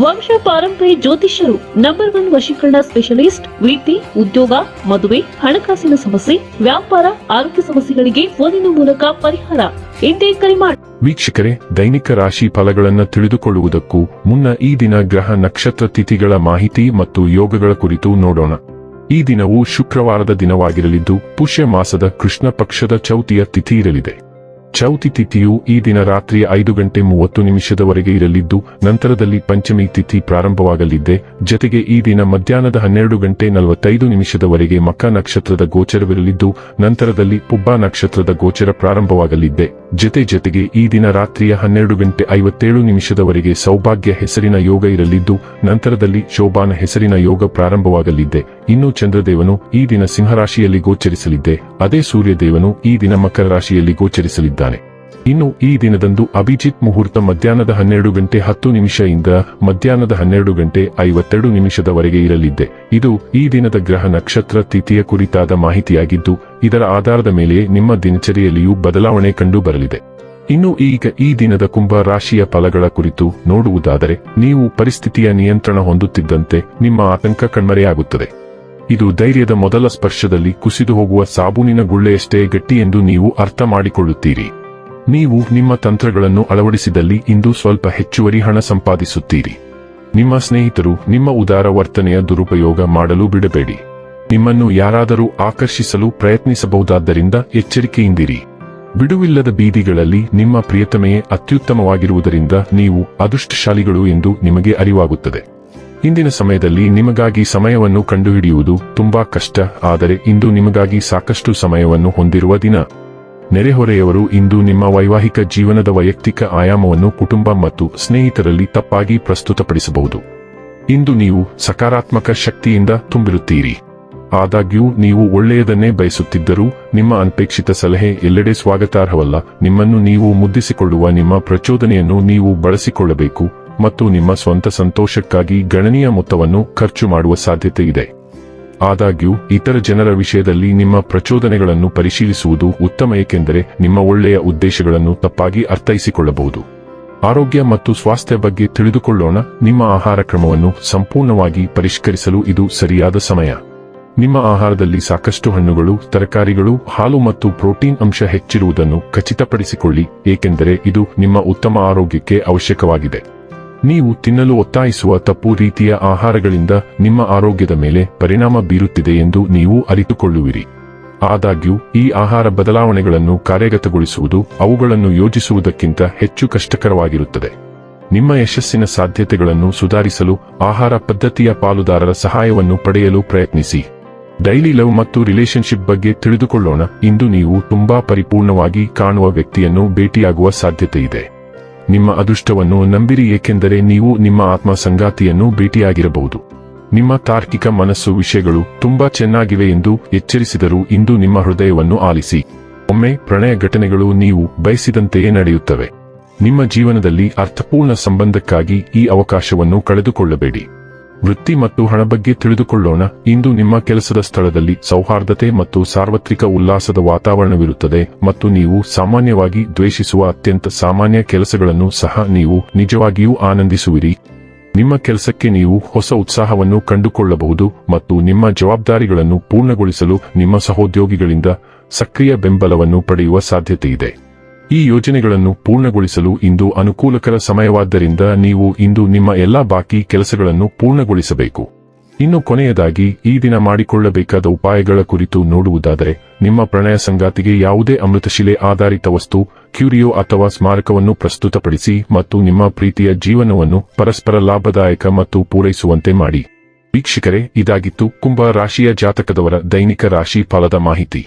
ವಂಶ ಪಾರಂಪರ್ಯ ಜ್ಯೋತಿಷ್ಯರು ನಂಬರ್ ಒನ್ ವಶೀಕರಣ ಸ್ಪೆಷಲಿಸ್ಟ್ ವೃತ್ತಿ ಉದ್ಯೋಗ, ಮದುವೆ, ಹಣಕಾಸಿನ ಸಮಸ್ಯೆ, ವ್ಯಾಪಾರ, ಆರೋಗ್ಯ ಸಮಸ್ಯೆಗಳಿಗೆ ಫೋನಿನ ಮೂಲಕ ಪರಿಹಾರ. ಎಂದೇ ಕರೆ ಮಾಡಿ ವೀಕ್ಷಕರೇ, ದೈನಿಕ ರಾಶಿ ಫಲಗಳನ್ನು ತಿಳಿದುಕೊಳ್ಳುವುದಕ್ಕೂ ಮುನ್ನ ಈ ದಿನ ಗ್ರಹ ನಕ್ಷತ್ರ ತಿಥಿಗಳ ಮಾಹಿತಿ ಮತ್ತು ಯೋಗಗಳ ಕುರಿತು ನೋಡೋಣ. ಈ ದಿನವು ಶುಕ್ರವಾರದ ದಿನವಾಗಿರಲಿದ್ದು, ಪುಷ್ಯ ಮಾಸದ ಕೃಷ್ಣ ಪಕ್ಷದ ಚೌತಿಯ ತಿಥಿ ಇರಲಿದೆ. ಚೌತಿ ತಿಥಿಯು ಈ ದಿನ ರಾತ್ರಿ ಐದು ಗಂಟೆ ಮೂವತ್ತು ನಿಮಿಷದವರೆಗೆ ಇರಲಿದ್ದು, ನಂತರದಲ್ಲಿ ಪಂಚಮಿ ತಿಥಿ ಪ್ರಾರಂಭವಾಗಲಿದ್ದೆ. ಜತೆಗೆ ಈ ದಿನ ಮಧ್ಯಾಹ್ನದ ಹನ್ನೆರಡು ಗಂಟೆ ನಲವತ್ತೈದು ನಿಮಿಷದವರೆಗೆ ಮಕ್ಕ ನಕ್ಷತ್ರದ ಗೋಚರವಿರಲಿದ್ದು, ನಂತರದಲ್ಲಿ ಪುಬ್ಬಾ ನಕ್ಷತ್ರದ ಗೋಚರ ಪ್ರಾರಂಭವಾಗಲಿದ್ದೆ. ಜತೆ ಜತೆಗೆ ಈ ದಿನ ರಾತ್ರಿಯ ಹನ್ನೆರಡು ಗಂಟೆ ಐವತ್ತೇಳು ನಿಮಿಷದವರೆಗೆ ಸೌಭಾಗ್ಯ ಹೆಸರಿನ ಯೋಗ ಇರಲಿದ್ದು, ನಂತರದಲ್ಲಿ ಶೋಭಾನ ಹೆಸರಿನ ಯೋಗ ಪ್ರಾರಂಭವಾಗಲಿದ್ದೆ ಇನ್ನು ಚಂದ್ರದೇವನು ಈ ದಿನ ಸಿಂಹರಾಶಿಯಲ್ಲಿ ಗೋಚರಿಸಲಿದ್ದೆ ಅದೇ ಸೂರ್ಯದೇವನು ಈ ದಿನ ಮಕರ ರಾಶಿಯಲ್ಲಿ ಗೋಚರಿಸಲಿದ್ದಾನೆ. ಇನ್ನು ಈ ದಿನದಂದು ಅಭಿಜಿತ್ ಮುಹೂರ್ತ ಮಧ್ಯಾಹ್ನದ ಹನ್ನೆರಡು ಗಂಟೆ ಹತ್ತು ನಿಮಿಷದಿಂದ ಮಧ್ಯಾಹ್ನದ ಹನ್ನೆರಡು ಗಂಟೆ ಐವತ್ತೆರಡು ನಿಮಿಷದವರೆಗೆ ಇರಲಿದ್ದೆ ಇದು ಈ ದಿನದ ಗ್ರಹ ನಕ್ಷತ್ರ ತಿಥಿಯ ಕುರಿತಾದ ಮಾಹಿತಿಯಾಗಿದ್ದು, ಇದರ ಆಧಾರದ ಮೇಲೆ ನಿಮ್ಮ ದಿನಚರಿಯಲ್ಲಿಯೂ ಬದಲಾವಣೆ ಕಂಡು ಬರಲಿದೆ ಇನ್ನು ಈಗ ಈ ದಿನದ ಕುಂಭ ರಾಶಿಯ ಫಲಗಳ ಕುರಿತು ನೋಡುವುದಾದರೆ, ನೀವು ಪರಿಸ್ಥಿತಿಯ ನಿಯಂತ್ರಣ ಹೊಂದುತ್ತಿದ್ದಂತೆ ನಿಮ್ಮ ಆತಂಕ ಕಣ್ಮರೆಯಾಗುತ್ತದೆ. ಇದು ಧೈರ್ಯದ ಮೊದಲ ಸ್ಪರ್ಶದಲ್ಲಿ ಕುಸಿದು ಹೋಗುವ ಸಾಬೂನಿನ ಗುಳ್ಳೆಯಷ್ಟೇ ಗಟ್ಟಿ ಎಂದು ನೀವು ಅರ್ಥ ಮಾಡಿಕೊಳ್ಳುತ್ತೀರಿ. ನೀವು ನಿಮ್ಮ ತಂತ್ರಗಳನ್ನು ಅಳವಡಿಸಿದಲ್ಲಿ ಇಂದು ಸ್ವಲ್ಪ ಹೆಚ್ಚುವರಿ ಹಣ ಸಂಪಾದಿಸುತ್ತೀರಿ. ನಿಮ್ಮ ಸ್ನೇಹಿತರು ನಿಮ್ಮ ಉದಾರ ವರ್ತನೆಯ ದುರುಪಯೋಗ ಮಾಡಲು ಬಿಡಬೇಡಿ. ನಿಮ್ಮನ್ನು ಯಾರಾದರೂ ಆಕರ್ಷಿಸಲು ಪ್ರಯತ್ನಿಸಬಹುದಾದ್ದರಿಂದ ಎಚ್ಚರಿಕೆಯಿಂದಿರಿ. ಬಿಡುವಿಲ್ಲದ ಬೀದಿಗಳಲ್ಲಿ ನಿಮ್ಮ ಪ್ರಿಯತಮೆಯೇ ಅತ್ಯುತ್ತಮವಾಗಿರುವುದರಿಂದ ನೀವು ಅದೃಷ್ಟಶಾಲಿಗಳು ಎಂದು ನಿಮಗೆ ಅರಿವಾಗುತ್ತದೆ. ಇಂದಿನ ಸಮಯದಲ್ಲಿ ನಿಮಗಾಗಿ ಸಮಯವನ್ನು ಕಂಡುಹಿಡಿಯುವುದು ತುಂಬಾ ಕಷ್ಟ, ಆದರೆ ಇಂದು ನಿಮಗಾಗಿ ಸಾಕಷ್ಟು ಸಮಯವನ್ನು ಹೊಂದಿರುವ ದಿನ. ನೆರೆಹೊರೆಯವರು ಇಂದು ನಿಮ್ಮ ವೈವಾಹಿಕ ಜೀವನದ ವೈಯಕ್ತಿಕ ಆಯಾಮವನ್ನು ಕುಟುಂಬ ಮತ್ತು ಸ್ನೇಹಿತರಲ್ಲಿ ತಪ್ಪಾಗಿ ಪ್ರಸ್ತುತಪಡಿಸಬಹುದು. ಇಂದು ನೀವು ಸಕಾರಾತ್ಮಕ ಶಕ್ತಿಯಿಂದ ತುಂಬಿರುತ್ತೀರಿ. ಆದಾಗ್ಯೂ, ನೀವು ಒಳ್ಳೆಯದನ್ನೇ ಬಯಸುತ್ತಿದ್ದರೂ, ನಿಮ್ಮ ಅನಪೇಕ್ಷಿತ ಸಲಹೆ ಎಲ್ಲೆಡೆ ಸ್ವಾಗತಾರ್ಹವಲ್ಲ. ನಿಮ್ಮನ್ನು ನೀವು ಮುದ್ದಿಸಿಕೊಳ್ಳುವ ನಿಮ್ಮ ಪ್ರಚೋದನೆಯನ್ನು ನೀವು ಬಳಸಿಕೊಳ್ಳಬೇಕು ಮತ್ತು ನಿಮ್ಮ ಸ್ವಂತ ಸಂತೋಷಕ್ಕಾಗಿ ಗಣನೀಯ ಮೊತ್ತವನ್ನು ಖರ್ಚು ಮಾಡುವ ಸಾಧ್ಯತೆ ಇದೆ. ಆದಾಗ್ಯೂ, ಇತರ ಜನರ ವಿಷಯದಲ್ಲಿ ನಿಮ್ಮ ಪ್ರಚೋದನೆಗಳನ್ನು ಪರಿಶೀಲಿಸುವುದು ಉತ್ತಮ, ಏಕೆಂದರೆ ನಿಮ್ಮ ಒಳ್ಳೆಯ ಉದ್ದೇಶಗಳನ್ನು ತಪ್ಪಾಗಿ ಅರ್ಥೈಸಿಕೊಳ್ಳಬಹುದು. ಆರೋಗ್ಯ ಮತ್ತು ಸ್ವಾಸ್ಥ್ಯ ಬಗ್ಗೆ ತಿಳಿದುಕೊಳ್ಳೋಣ. ನಿಮ್ಮ ಆಹಾರ ಕ್ರಮವನ್ನು ಸಂಪೂರ್ಣವಾಗಿ ಪರಿಷ್ಕರಿಸಲು ಇದು ಸರಿಯಾದ ಸಮಯ. ನಿಮ್ಮ ಆಹಾರದಲ್ಲಿ ಸಾಕಷ್ಟು ಹಣ್ಣುಗಳು, ತರಕಾರಿಗಳು, ಹಾಲು ಮತ್ತು ಪ್ರೋಟೀನ್ ಅಂಶ ಹೆಚ್ಚಿರುವುದನ್ನು ಖಚಿತಪಡಿಸಿಕೊಳ್ಳಿ, ಏಕೆಂದರೆ ಇದು ನಿಮ್ಮ ಉತ್ತಮ ಆರೋಗ್ಯಕ್ಕೆ ಅವಶ್ಯಕವಾಗಿದೆ. ನೀವು ತಿನ್ನಲು ಒತ್ತಾಯಿಸುವ ತಪ್ಪು ರೀತಿಯ ಆಹಾರಗಳಿಂದ ನಿಮ್ಮ ಆರೋಗ್ಯದ ಮೇಲೆ ಪರಿಣಾಮ ಬೀರುತ್ತಿದೆ ಎಂದು ನೀವು ಅರಿತುಕೊಳ್ಳುವಿರಿ. ಆದಾಗ್ಯೂ, ಈ ಆಹಾರ ಬದಲಾವಣೆಗಳನ್ನು ಕಾರ್ಯಗತಗೊಳಿಸುವುದು ಅವುಗಳನ್ನು ಯೋಜಿಸುವುದಕ್ಕಿಂತ ಹೆಚ್ಚು ಕಷ್ಟಕರವಾಗಿರುತ್ತದೆ. ನಿಮ್ಮ ಯಶಸ್ಸಿನ ಸಾಧ್ಯತೆಗಳನ್ನು ಸುಧಾರಿಸಲು ಆಹಾರ ಪದ್ಧತಿಯ ಪಾಲುದಾರರ ಸಹಾಯವನ್ನು ಪಡೆಯಲು ಪ್ರಯತ್ನಿಸಿ. ಡೈಲಿ ಲವ್ ಮತ್ತು ರಿಲೇಶನ್ಶಿಪ್ ಬಗ್ಗೆ ತಿಳಿದುಕೊಳ್ಳೋಣ. ಇಂದು ನೀವು ತುಂಬಾ ಪರಿಪೂರ್ಣವಾಗಿ ಕಾಣುವ ವ್ಯಕ್ತಿಯನ್ನು ಭೇಟಿಯಾಗುವ ಸಾಧ್ಯತೆ ಇದೆ ನಿಮ್ಮ ಅದೃಷ್ಟವನ್ನು ನಂಬಿರಿ, ಏಕೆಂದರೆ ನೀವು ನಿಮ್ಮ ಆತ್ಮ ಸಂಗಾತಿಯನ್ನು ಭೇಟಿಯಾಗಿರಬಹುದು. ನಿಮ್ಮ ತಾರ್ಕಿಕ ಮನಸ್ಸು ವಿಷಯಗಳು ತುಂಬಾ ಚೆನ್ನಾಗಿವೆ ಎಂದು ಎಚ್ಚರಿಸಿದರೂ ಇಂದು ನಿಮ್ಮ ಹೃದಯವನ್ನು ಆಲಿಸಿ. ಒಮ್ಮೆ ಪ್ರಣಯ ಘಟನೆಗಳು ನೀವು ಬಯಸಿದಂತೆಯೇ ನಡೆಯುತ್ತವೆ. ನಿಮ್ಮ ಜೀವನದಲ್ಲಿ ಅರ್ಥಪೂರ್ಣ ಸಂಬಂಧಕ್ಕಾಗಿ ಈ ಅವಕಾಶವನ್ನು ಕಳೆದುಕೊಳ್ಳಬೇಡಿ. ವೃತ್ತಿ ಮತ್ತು ಹಣ ಬಗ್ಗೆ ತಿಳಿದುಕೊಳ್ಳೋಣ. ಇಂದು ನಿಮ್ಮ ಕೆಲಸದ ಸ್ಥಳದಲ್ಲಿ ಸೌಹಾರ್ದತೆ ಮತ್ತು ಸಾರ್ವತ್ರಿಕ ಉಲ್ಲಾಸದ ವಾತಾವರಣವಿರುತ್ತದೆ ಮತ್ತು ನೀವು ಸಾಮಾನ್ಯವಾಗಿ ದ್ವೇಷಿಸುವ ಅತ್ಯಂತ ಸಾಮಾನ್ಯ ಕೆಲಸಗಳನ್ನು ಸಹ ನೀವು ನಿಜವಾಗಿಯೂ ಆನಂದಿಸುವಿರಿ. ನಿಮ್ಮ ಕೆಲಸಕ್ಕೆ ನೀವು ಹೊಸ ಉತ್ಸಾಹವನ್ನು ಕಂಡುಕೊಳ್ಳಬಹುದು ಮತ್ತು ನಿಮ್ಮ ಜವಾಬ್ದಾರಿಗಳನ್ನು ಪೂರ್ಣಗೊಳಿಸಲು ನಿಮ್ಮ ಸಹೋದ್ಯೋಗಿಗಳಿಂದ ಸಕ್ರಿಯ ಬೆಂಬಲವನ್ನು ಪಡೆಯುವ ಸಾಧ್ಯತೆಯಿದೆ. ಈ ಯೋಜನೆಗಳನ್ನು ಪೂರ್ಣಗೊಳಿಸಲು ಇಂದು ಅನುಕೂಲಕರ ಸಮಯವಾದ್ದರಿಂದ ನೀವು ಇಂದು ನಿಮ್ಮ ಎಲ್ಲಾ ಬಾಕಿ ಕೆಲಸಗಳನ್ನು ಪೂರ್ಣಗೊಳಿಸಬೇಕು. ಇನ್ನು ಕೊನೆಯದಾಗಿ, ಈ ದಿನ ಮಾಡಿಕೊಳ್ಳಬೇಕಾದ ಉಪಾಯಗಳ ಕುರಿತು ನೋಡುವುದಾದರೆ, ನಿಮ್ಮ ಪ್ರಣಯ ಸಂಗಾತಿಗೆ ಯಾವುದೇ ಅಮೃತಶಿಲೆ ಆಧಾರಿತ ವಸ್ತು, ಕ್ಯೂರಿಯೋ ಅಥವಾ ಸ್ಮಾರಕವನ್ನು ಪ್ರಸ್ತುತಪಡಿಸಿ ಮತ್ತು ನಿಮ್ಮ ಪ್ರೀತಿಯ ಜೀವನವನ್ನು ಪರಸ್ಪರ ಲಾಭದಾಯಕ ಮತ್ತು ಪೂರೈಸುವಂತೆ ಮಾಡಿ. ವೀಕ್ಷಕರೇ, ಇದಾಗಿತ್ತು ಕುಂಭ ರಾಶಿಯ ಜಾತಕದವರ ದೈನಿಕ ರಾಶಿ ಫಲದ ಮಾಹಿತಿ.